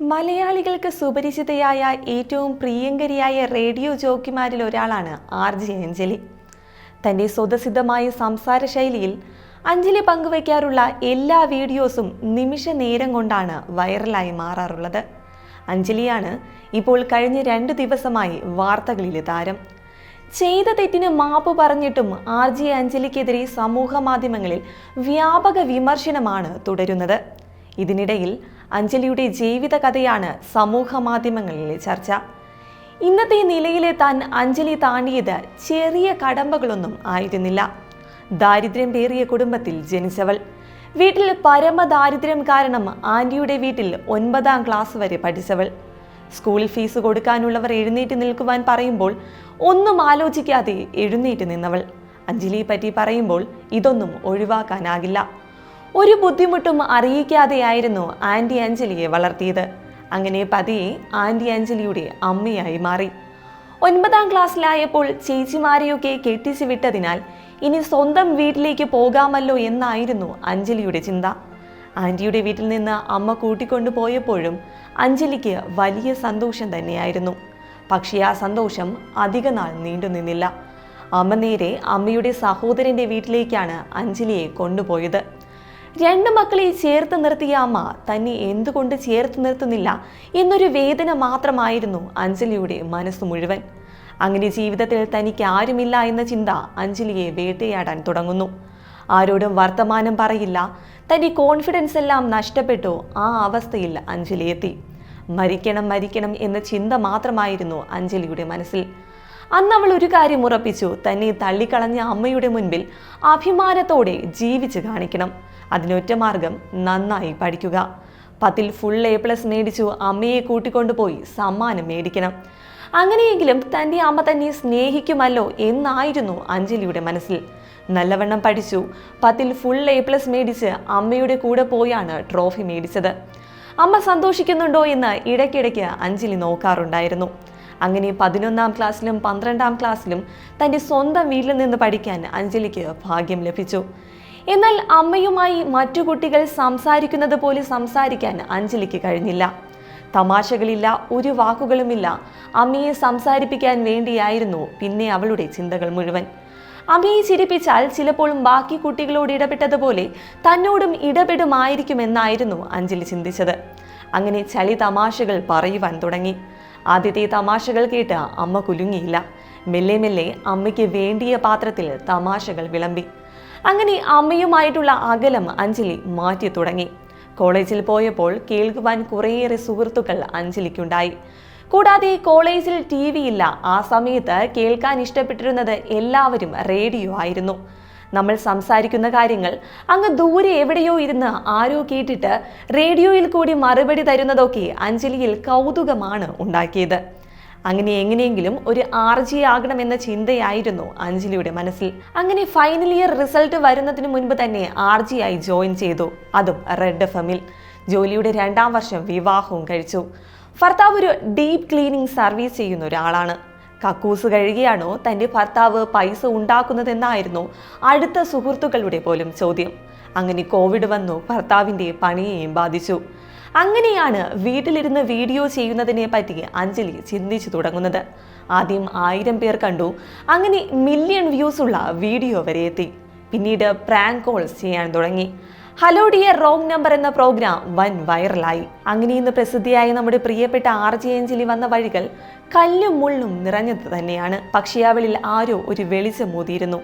മലയാളികൾക്ക് സുപരിചിതയായ ഏറ്റവും പ്രിയങ്കരിയായ റേഡിയോ ജോക്കിമാരിൽ ഒരാളാണ് ആർ ജി അഞ്ജലി. തന്റെ സ്വതസിദ്ധമായ സംസാര ശൈലിയിൽ അഞ്ജലി പങ്കുവയ്ക്കാറുള്ള എല്ലാ വീഡിയോസും നിമിഷ നേരം കൊണ്ടാണ് വൈറലായി മാറാറുള്ളത്. അഞ്ജലിയാണ് ഇപ്പോൾ കഴിഞ്ഞ രണ്ട് ദിവസമായി വാർത്തകളിലെ താരം. ചെയ്ത തെറ്റിന് മാപ്പ് പറഞ്ഞിട്ടും ആർ ജി അഞ്ജലിക്കെതിരെ സമൂഹ മാധ്യമങ്ങളിൽ വ്യാപക വിമർശനമാണ് തുടരുന്നത്. ഇതിനിടയിൽ അഞ്ജലിയുടെ ജീവിതകഥയാണ് സമൂഹ മാധ്യമങ്ങളിലെ ചർച്ച. ഇന്നത്തെ നിലയിലെത്താൻ അഞ്ജലി താണ്ടിയത് ചെറിയ കടമ്പകളൊന്നും ആയിരുന്നില്ല. ദാരിദ്ര്യം പേറിയ കുടുംബത്തിൽ ജനിച്ചവൾ. വീട്ടിൽ പരമദാരിദ്ര്യം കാരണം ആന്റിയുടെ വീട്ടിൽ ഒൻപതാം ക്ലാസ് വരെ പഠിച്ചവൾ. സ്കൂൾ ഫീസ് കൊടുക്കാനുള്ളവർ എഴുന്നേറ്റ് നിൽക്കുവാൻ പറയുമ്പോൾ ഒന്നും ആലോചിക്കാതെ എഴുന്നേറ്റ് നിന്നവൾ. അഞ്ജലിയെ പറ്റി പറയുമ്പോൾ ഇതൊന്നും ഒഴിവാക്കാനാകില്ല. ഒരു ബുദ്ധിമുട്ടും അറിയിക്കാതെയായിരുന്നു ആന്റി അഞ്ജലിയെ വളർത്തിയത്. അങ്ങനെ പതിയെ ആന്റി അഞ്ജലിയുടെ അമ്മയായി മാറി. ഒൻപതാം ക്ലാസ്സിലായപ്പോൾ ചേച്ചിമാരെയൊക്കെ കെട്ടിച്ചു വിട്ടതിനാൽ ഇനി സ്വന്തം വീട്ടിലേക്ക് പോകാമല്ലോ എന്നായിരുന്നു അഞ്ജലിയുടെ ചിന്ത. ആന്റിയുടെ വീട്ടിൽ നിന്ന് അമ്മ കൂട്ടിക്കൊണ്ടു പോയപ്പോഴും അഞ്ജലിക്ക് വലിയ സന്തോഷം തന്നെയായിരുന്നു. പക്ഷേ ആ സന്തോഷം അധിക നാൾ നീണ്ടുനിന്നില്ല അമ്മ നേരെ അമ്മയുടെ സഹോദരന്റെ വീട്ടിലേക്കാണ് അഞ്ജലിയെ കൊണ്ടുപോയത്. രണ്ട് മക്കളെ ചേർത്ത് നിർത്തിയ അമ്മ തന്നെ എന്തുകൊണ്ട് ചേർത്ത് നിർത്തുന്നില്ല എന്നൊരു വേദന മാത്രമായിരുന്നു അഞ്ജലിയുടെ മനസ്സ് മുഴുവൻ. അങ്ങനെ ജീവിതത്തിൽ തനിക്ക് ആരുമില്ല എന്ന ചിന്ത അഞ്ജലിയെ വേട്ടയാടാൻ തുടങ്ങുന്നു. ആരോടും വർത്തമാനം പറയില്ല. തന്റെ കോൺഫിഡൻസ് എല്ലാം നഷ്ടപ്പെട്ടു ആ അവസ്ഥയിൽ അഞ്ജലി എത്തി. മരിക്കണം മരിക്കണം എന്ന ചിന്ത മാത്രമായിരുന്നു അഞ്ജലിയുടെ മനസ്സിൽ. അന്ന് അവൾ ഒരു കാര്യം ഉറപ്പിച്ചു. തന്നെ തള്ളിക്കളഞ്ഞ അമ്മയുടെ മുൻപിൽ അഭിമാനത്തോടെ ജീവിച്ചു കാണിക്കണം. അതിനൊറ്റ മാർഗം നന്നായി പഠിക്കുക. പത്തിൽ ഫുൾ എ പ്ലസ് മേടിച്ചു അമ്മയെ കൂട്ടിക്കൊണ്ടുപോയി സമ്മാനം മേടിക്കണം. അങ്ങനെയെങ്കിലും തന്റെ അമ്മ തന്നെ സ്നേഹിക്കുമല്ലോ എന്നായിരുന്നു അഞ്ജലിയുടെ മനസ്സിൽ. നല്ലവണ്ണം പഠിച്ചു. പത്തിൽ ഫുൾ എ പ്ലസ് മേടിച്ച് അമ്മയുടെ കൂടെ പോയാണ് ട്രോഫി മേടിച്ചത്. അമ്മ സന്തോഷിക്കുന്നുണ്ടോ എന്ന് ഇടയ്ക്കിടയ്ക്ക് അഞ്ജലി നോക്കാറുണ്ടായിരുന്നു. അങ്ങനെ പതിനൊന്നാം ക്ലാസ്സിലും പന്ത്രണ്ടാം ക്ലാസ്സിലും തന്റെ സ്വന്തം വീട്ടിൽ നിന്ന് പഠിക്കാൻ അഞ്ജലിക്ക് ഭാഗ്യം ലഭിച്ചു. എന്നാൽ അമ്മയുമായി മറ്റു കുട്ടികൾ സംസാരിക്കുന്നത് പോലെ സംസാരിക്കാൻ അഞ്ജലിക്ക് കഴിഞ്ഞില്ല. തമാശകളില്ല ഒരു വാക്കുകളുമില്ല. അമ്മയെ സംസാരിപ്പിക്കാൻ വേണ്ടിയായിരുന്നു പിന്നെ അവളുടെ ചിന്തകൾ മുഴുവൻ. അമ്മയെ ചിരിപ്പിച്ചാൽ ചിലപ്പോൾ ബാക്കി കുട്ടികളോട് ഇടപെട്ടതുപോലെ തന്നോടും ഇടപെടുമായിരിക്കുമെന്നായിരുന്നു അഞ്ജലി ചിന്തിച്ചത്. അങ്ങനെ ചളി തമാശകൾ പറയുവാൻ തുടങ്ങി. ആദ്യത്തെ തമാശകൾ കേട്ട് അമ്മ കുലുങ്ങിയില്ല. മെല്ലെ മെല്ലെ അമ്മയ്ക്ക് വേണ്ടിയ പാത്രത്തിൽ തമാശകൾ വിളമ്പി. അങ്ങനെ അമ്മയുമായിട്ടുള്ള അകലം അഞ്ജലി മാറ്റി തുടങ്ങി. കോളേജിൽ പോയപ്പോൾ കേൾക്കുവാൻ കുറേയേറെ സുഹൃത്തുക്കൾ അഞ്ജലിക്കുണ്ടായി. കൂടാതെ കോളേജിൽ ടി വി ഇല്ല. ആ സമയത്ത് കേൾക്കാൻ ഇഷ്ടപ്പെട്ടിരുന്നത് എല്ലാവരും റേഡിയോ ആയിരുന്നു. നമ്മൾ സംസാരിക്കുന്ന കാര്യങ്ങൾ അങ്ങ് ദൂരെ എവിടെയോ ഇരുന്ന് ആരോ കേട്ടിട്ട് റേഡിയോയിൽ കൂടി മറുപടി തരുന്നതൊക്കെ അഞ്ജലിയിൽ കൗതുകമാണ് ഉണ്ടാക്കിയത്. അങ്ങനെ എങ്ങനെയെങ്കിലും ഒരു ആർ ജി ആകണമെന്ന ചിന്തയായിരുന്നു അഞ്ജലിയുടെ മനസ്സിൽ. അങ്ങനെ ഫൈനൽ ഇയർ റിസൾട്ട് വരുന്നതിന് മുൻപ് തന്നെ ആർ ജി ആയി ജോയിൻ ചെയ്തു. അതും റെഡ് എഫ് എമ്മിൽ ജോലിയുടെ രണ്ടാം വർഷം വിവാഹവും കഴിച്ചു. ഭർത്താവ് ഒരു ഡീപ് ക്ലീനിങ് സർവീസ് ചെയ്യുന്ന ഒരാളാണ്. കക്കൂസ് കഴുകിയാണോ തന്റെ ഭർത്താവ് പൈസ ഉണ്ടാക്കുന്നതെന്നായിരുന്നു അടുത്ത സുഹൃത്തുക്കളുടെ പോലും ചോദ്യം. അങ്ങനെ കോവിഡ് വന്നു ഭർത്താവിന്റെ പണിയെയും ബാധിച്ചു. അങ്ങനെയാണ് വീട്ടിലിരുന്ന് വീഡിയോ ചെയ്യുന്നതിനെ പറ്റി അഞ്ജലി ചിന്തിച്ചു തുടങ്ങുന്നത്. ആദ്യം ആയിരം പേർ കണ്ടു. അങ്ങനെ മില്യൺ വ്യൂസ് ഉള്ള വീഡിയോ വരെ എത്തി. പിന്നീട് പ്രാങ്ക് കോൾസ് ചെയ്യാൻ തുടങ്ങി. ഹലോ ഡിയർ റോങ് നമ്പർ എന്ന പ്രോഗ്രാം വൻ വൈറലായി അങ്ങനെ ഇന്ന് പ്രസിദ്ധിയായ നമ്മുടെ പ്രിയപ്പെട്ട ആർ ജെ അഞ്ജലി വന്ന വഴികൾ കല്ലും മുള്ളും നിറഞ്ഞത് തന്നെയാണ്. പക്ഷേ അവളിൽ ആരോ ഒരു വെളിച്ചം മൂതിയിരുന്നു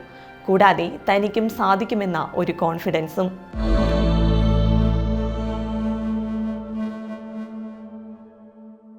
കൂടാതെ തനിക്കും സാധിക്കുമെന്ന ഒരു കോൺഫിഡൻസും